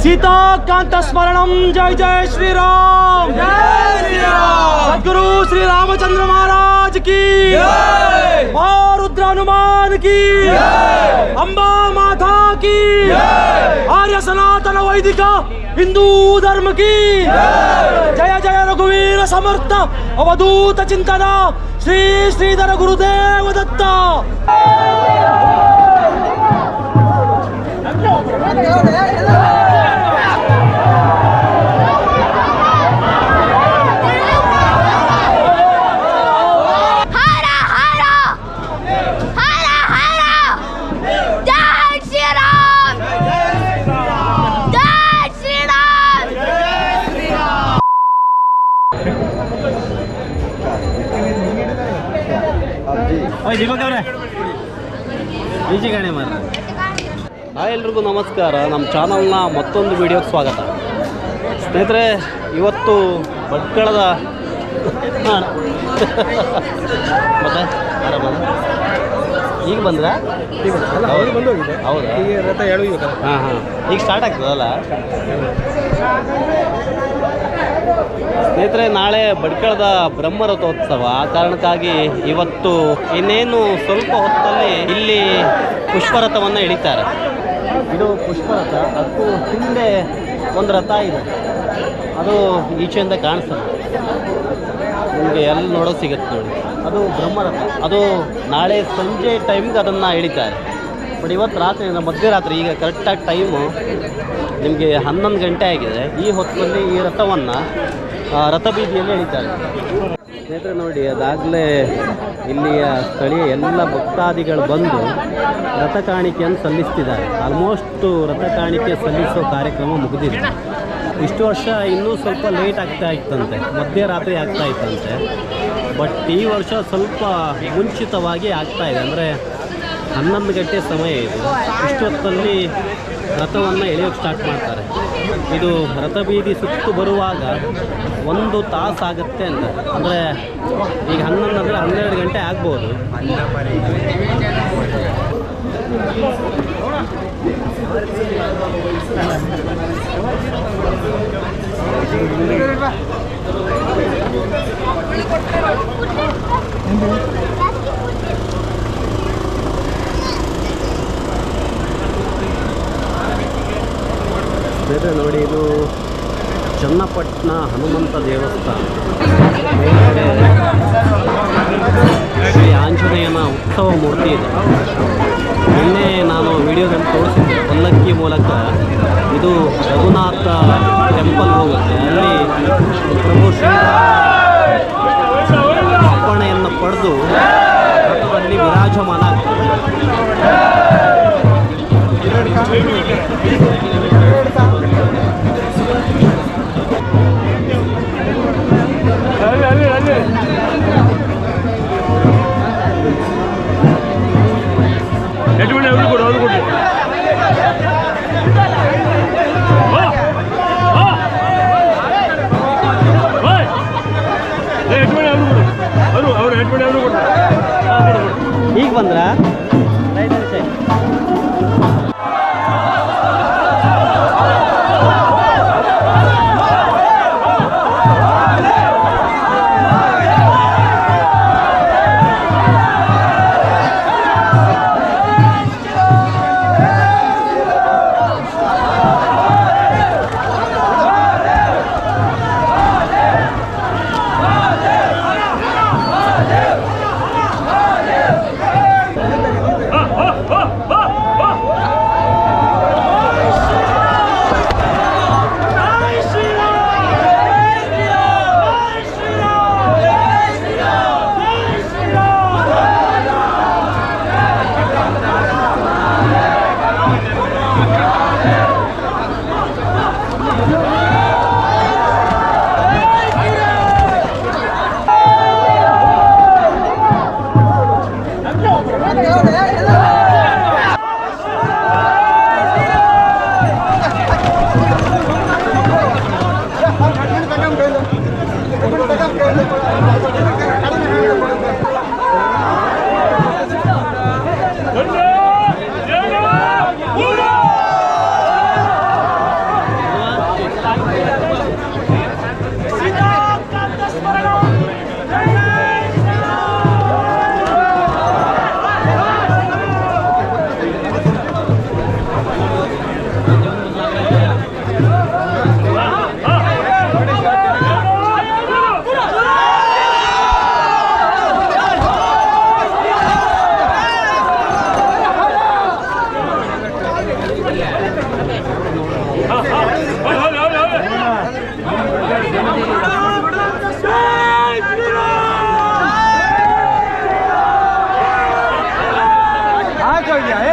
सीता कांत स्मरण जय जय श्री राम जय श्री सदगुरु श्री रामचंद्र महाराज की। और रुद्र हनुमान की अम्बा माता की। आर्य सनातन वैदिक हिंदू धर्म की। जय। जय रघुवीर समर्थ अवधूत चिंतना श्री श्रीधर गुरुदेव दत्ता। ಹಾಯ್ ಎಲ್ರಿಗೂ ನಮಸ್ಕಾರ. ನಮ್ಮ ಚಾನಲ್ನ ಮತ್ತೊಂದು ವಿಡಿಯೋಗೆ ಸ್ವಾಗತ. ಸ್ನೇಹಿತರೆ, ಇವತ್ತು ಭಟ್ಕಳದ ಮತ್ತೆ? ಈಗ ಬಂದ್ರೆ. ಬಂದೋಗಿದೆ ಹೌದಾ? ಈಗ ರಥ ಹಾಂ ಹಾಂ. ಈಗ ಸ್ಟಾರ್ಟ್ ಆಗ್ತದಲ್ಲ? ಸ್ನೇಹಿತರೆ, ನಾಳೆ ಬಡ್ಕಳದ ಬ್ರಹ್ಮರಥೋತ್ಸವ. ಆ ಕಾರಣಕ್ಕಾಗಿ ಇವತ್ತು ಇನ್ನೇನು ಸ್ವಲ್ಪ ಹೊತ್ತಲ್ಲಿ ಇಲ್ಲಿ ಪುಷ್ಪರಥವನ್ನು ಎಳಿತಾರೆ ಇದು ಪುಷ್ಪರಥ. ಅದಕ್ಕೂ ಹಿಂದೆ ಒಂದು ರಥ ಇದೆ. ಅದು ಈಚೆಯಿಂದ ಕಾಣಿಸ್ತದೆ. ನಿಮಗೆ ಎಲ್ಲಿ ನೋಡೋಕೆ ಸಿಗುತ್ತೆ ನೋಡಿ. ಅದು ಬ್ರಹ್ಮರಥ. ಅದು ನಾಳೆ ಸಂಜೆ ಟೈಮ್ಗೆ ಅದನ್ನು ಎಳಿತಾರೆ. ಬಟ್ ಇವತ್ತು ರಾತ್ರಿ ಮಧ್ಯರಾತ್ರಿ, ಈಗ ಕರೆಕ್ಟಾಗಿ ಟೈಮು ನಿಮಗೆ ಹನ್ನೊಂದು ಗಂಟೆ ಆಗಿದೆ. ಈ ಹೊತ್ತಲ್ಲಿ ಈ ರಥವನ್ನು ರಥಬೀದಿಯಲ್ಲಿ ಎಳಿತಾರೆ. ಸ್ನೇಹಿತರೆ, ನೋಡಿ, ಅದಾಗಲೇ ಇಲ್ಲಿಯ ಸ್ಥಳೀಯ ಎಲ್ಲ ಭಕ್ತಾದಿಗಳು ಬಂದು ರಥ ಕಾಣಿಕೆಯನ್ನು ಸಲ್ಲಿಸ್ತಿದ್ದಾರೆ. ಆಲ್ಮೋಸ್ಟು ರಥ ಕಾಣಿಕೆ ಸಲ್ಲಿಸೋ ಕಾರ್ಯಕ್ರಮ ಮುಗಿದಿದೆ. ಇಷ್ಟು ವರ್ಷ ಇನ್ನೂ ಸ್ವಲ್ಪ ಲೇಟ್ ಆಗ್ತಾ ಇತ್ತಂತೆ. ಮಧ್ಯರಾತ್ರಿ ಆಗ್ತಾ ಇತ್ತಂತೆ. ಬಟ್ ಈ ವರ್ಷ ಸ್ವಲ್ಪ ಮುಂಚಿತವಾಗಿ ಆಗ್ತಾ ಇದೆ. ಅಂದರೆ ಹನ್ನೊಂದು ಗಂಟೆ ಸಮಯ ಇದು. ಇಷ್ಟೊತ್ತಲ್ಲಿ ರಥವನ್ನು ಎಳೆಯೋಕ್ಕೆ ಸ್ಟಾರ್ಟ್ ಮಾಡ್ತಾರೆ. ಇದು ರಥಬೀದಿ ಸುತ್ತು ಬರುವಾಗ ಒಂದು ತಾಸು ಆಗುತ್ತೆ ಅಂತ. ಅಂದರೆ ಈಗ ಹನ್ನೊಂದು ಅಂದರೆ ಹನ್ನೆರಡು ಗಂಟೆ ಆಗ್ಬೋದು. ಬೇರೆ ನೋಡಿ ಇದು ಚನ್ನಪಟ್ಟಣ ಹನುಮಂತ ದೇವಸ್ಥಾನ.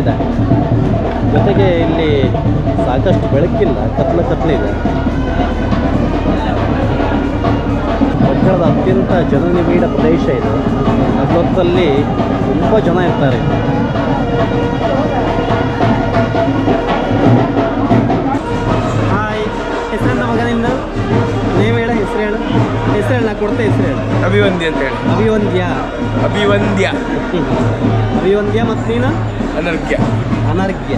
ಇದೆ. ಜೊತೆಗೆ ಇಲ್ಲಿ ಸಾಕಷ್ಟು ಬೆಳಕಿಲ್ಲ, ಕತ್ಲ ಇದೆ. ಪಟ್ಟಣದ ಅತ್ಯಂತ ಜನನಿಬಿಡ ಪ್ರದೇಶ ಇದು. ಅದೊತ್ತಲ್ಲಿ ತುಂಬ ಜನ ಇರ್ತಾರೆ. ಹೆಸರು ಹೇಳ ಹೆಸರೇಳ ಅಭಿವಂದ್ಯ ಹೆಸರು ಹೇಳು. ಅಭಿವಂದಿ ಅಂತ ಹೇಳಿ. ಅಭಿವಂದ್ಯ. ಅಭಿವಂದ್ಯ. ಅಭಿವಂದ್ಯ ಮತ್ತೆ ನೀನು? ಅನರ್ಘ್ಯ. ಅನರ್ಘ್ಯ.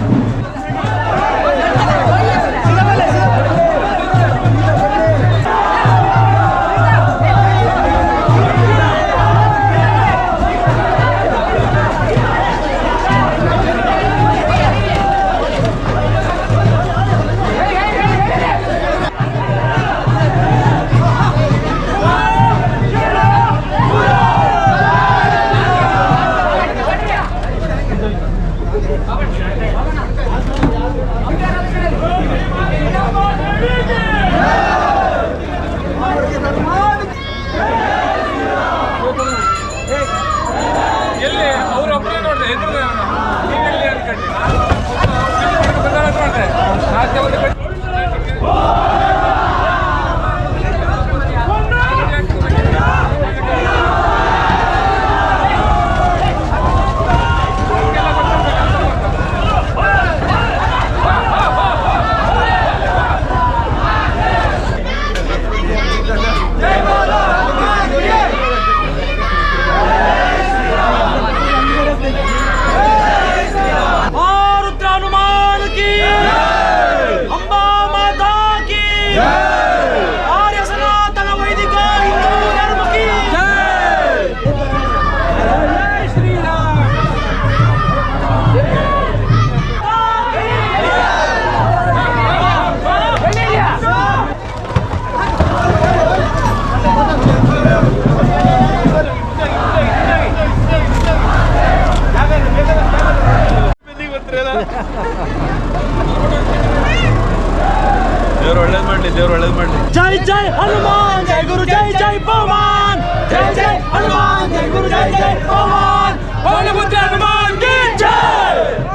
ದೇವ್ರು ಒಳ್ಳೇದ್ ಮಾಡ್ಲಿ, ದೇವ್ರು ಒಳ್ಳೇದ್ ಮಾಡ್ಲಿ. ಜೈ ಜೈ ಹನುಮಾನ್, ಜೈ ಗುರು, ಜೈ ಜೈ ಪವಾನ್ ಜೈ ಜೈ ಹನುಮಾನ್, ಜೈ ಗುರು, ಜೈ ಜೈ ಪವಾನ್ ಪವನಪುತ್ರ ಹನುಮಾನ್ ಜೈ!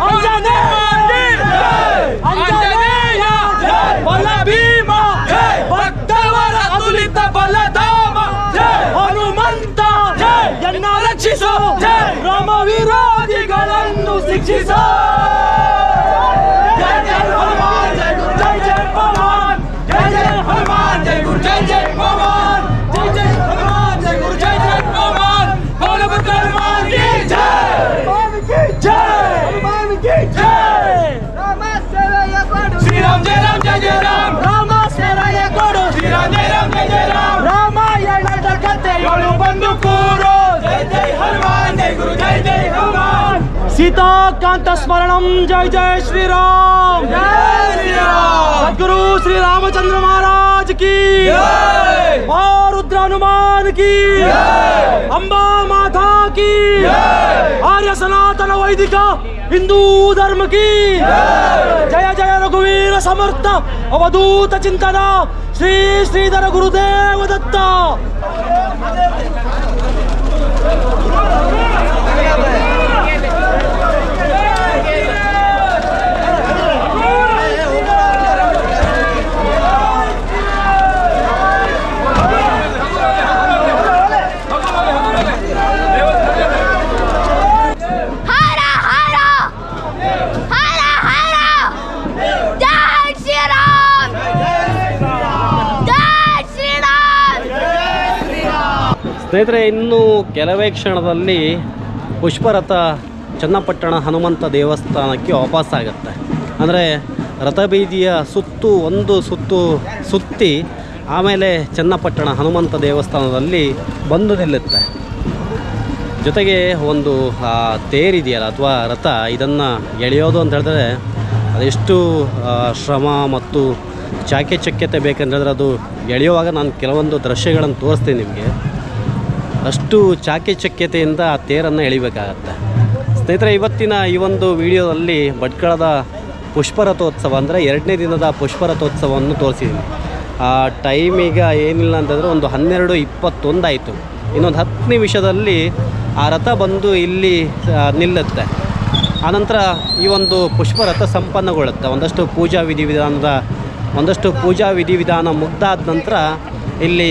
ಅಂಜನೇಯ ಜೈ! ಅಂಜನೇಯ ಜೈ! ಬಲ ಭೀಮ ಜೈ! ಭಕ್ತವರ ಅತುಲಿತ ಬಲ ಜೈ! ಹನುಮಂತ ಜೈ! ರಕ್ಷಿಸೋ ಜೈ! ರಾಮ ವಿರೋಧಿಗಳನ್ನು ಶಿಕ್ಷಿಸೋ सीताकांत स्मरण जय जय श्री श्रीराम। सद्गुरु श्री रामचंद्र महाराज की। और रुद्र हनुमान की। अम्बा माता की। आर्य सनातन वैदिक हिंदू धर्म की। जय जय रघुवीर समर्थ अवधूत चिंतना। श्री श्रीधर गुरुदेव दत्ता। ಸ್ನೇಹಿತರೆ, ಇನ್ನು ಕೆಲವೇ ಕ್ಷಣದಲ್ಲಿ ಪುಷ್ಪರಥ ಚನ್ನಪಟ್ಟಣ ಹನುಮಂತ ದೇವಸ್ಥಾನಕ್ಕೆ ವಾಪಸ್ಸಾಗುತ್ತೆ ಅಂದರೆ ರಥಬೀದಿಯ ಸುತ್ತು, ಒಂದು ಸುತ್ತು ಸುತ್ತಿ ಆಮೇಲೆ ಚನ್ನಪಟ್ಟಣ ಹನುಮಂತ ದೇವಸ್ಥಾನದಲ್ಲಿ ಬಂದು ನಿಲ್ಲುತ್ತೆ. ಜೊತೆಗೆ ಒಂದು ತೇರಿದೆಯಲ್ಲ ಅಥವಾ ರಥ, ಇದನ್ನು ಎಳೆಯೋದು ಅಂತ ಹೇಳಿದ್ರೆ ಅದೆಷ್ಟು ಶ್ರಮ ಮತ್ತು ಚಾಕಚಕ್ಯತೆ ಬೇಕಂತ ಹೇಳಿದ್ರೆ ಅದು ಎಳೆಯುವಾಗ ನಾನು ಕೆಲವೊಂದು ದೃಶ್ಯಗಳನ್ನು ತೋರಿಸ್ತೀನಿ ನಿಮಗೆ. ಅಷ್ಟು ಚಾಕಚಕ್ಯತೆಯಿಂದ ಆ ತೇರನ್ನು ಎಳಿಬೇಕಾಗತ್ತೆ. ಸ್ನೇಹಿತರೆ, ಇವತ್ತಿನ ಈ ಒಂದು ವಿಡಿಯೋದಲ್ಲಿ ಭಟ್ಕಳದ ಪುಷ್ಪರಥೋತ್ಸವ ಅಂದರೆ ಎರಡನೇ ದಿನದ ಪುಷ್ಪರಥೋತ್ಸವವನ್ನು ತೋರಿಸಿದ್ದೀನಿ ಆ ಟೈಮ್ ಏನಿಲ್ಲ ಅಂತಂದರೆ ಒಂದು ಹನ್ನೆರಡು ಇಪ್ಪತ್ತೊಂದು ಆಯಿತು ಇನ್ನೊಂದು ಹತ್ತು ನಿಮಿಷದಲ್ಲಿ ಆ ರಥ ಬಂದು ಇಲ್ಲಿ ನಿಲ್ಲುತ್ತೆ. ಆನಂತರ ಈ ಒಂದು ಪುಷ್ಪರಥ ಸಂಪನ್ನಗೊಳ್ಳುತ್ತೆ. ಒಂದಷ್ಟು ಪೂಜಾ ವಿಧಿವಿಧಾನದ, ಒಂದಷ್ಟು ಪೂಜಾ ವಿಧಿವಿಧಾನ ಮುಗ್ದಾದ ನಂತರ ಇಲ್ಲಿ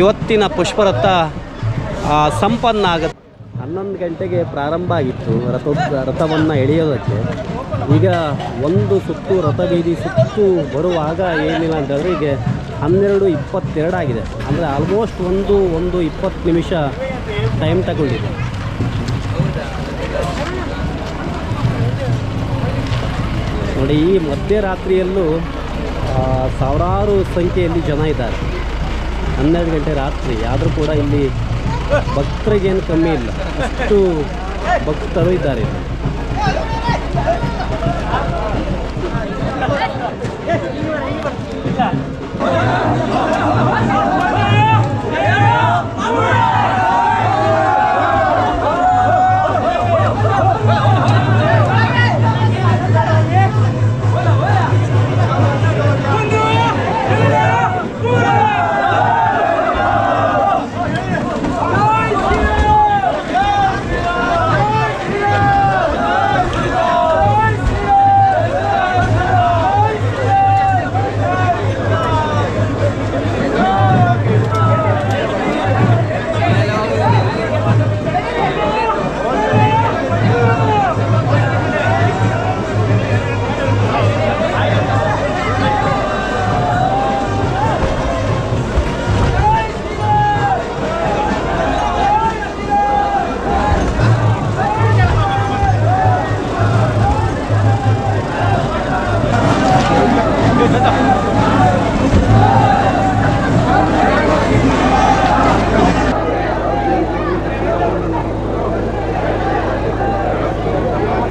ಇವತ್ತಿನ ಪುಷ್ಪರಥ ಸಂಪನ್ನ ಆಗುತ್ತೆ ಹನ್ನೊಂದು ಗಂಟೆಗೆ ಪ್ರಾರಂಭ ಆಗಿತ್ತು ರಥ ರಥವನ್ನು ಎಳೆಯೋದಕ್ಕೆ. ಈಗ ಒಂದು ಸುತ್ತು ರಥಬೀದಿ ಸುತ್ತು ಬರುವಾಗ ಏನಿಲ್ಲ ಅಂತಂದರೆ ಈಗ ಹನ್ನೆರಡು ಇಪ್ಪತ್ತೆರಡು ಆಗಿದೆ. ಅಂದರೆ ಆಲ್ಮೋಸ್ಟ್ ಒಂದು ಒಂದು ಇಪ್ಪತ್ತು ನಿಮಿಷ ಟೈಮ್ ತಗೊಂಡಿದೆ. ನೋಡಿ, ಈ ಮಧ್ಯರಾತ್ರಿಯಲ್ಲೂ ಸಾವಿರಾರು ಸಂಖ್ಯೆಯಲ್ಲಿ ಜನ ಇದ್ದಾರೆ. ಹನ್ನೆರಡು ಗಂಟೆ ರಾತ್ರಿ, ಆದರೂ ಕೂಡ ಇಲ್ಲಿ ಭಕ್ತರಿಗೇನು ಕಮ್ಮಿ ಇಲ್ಲ. ಅಷ್ಟು ಭಕ್ತರು ಇದ್ದಾರೆ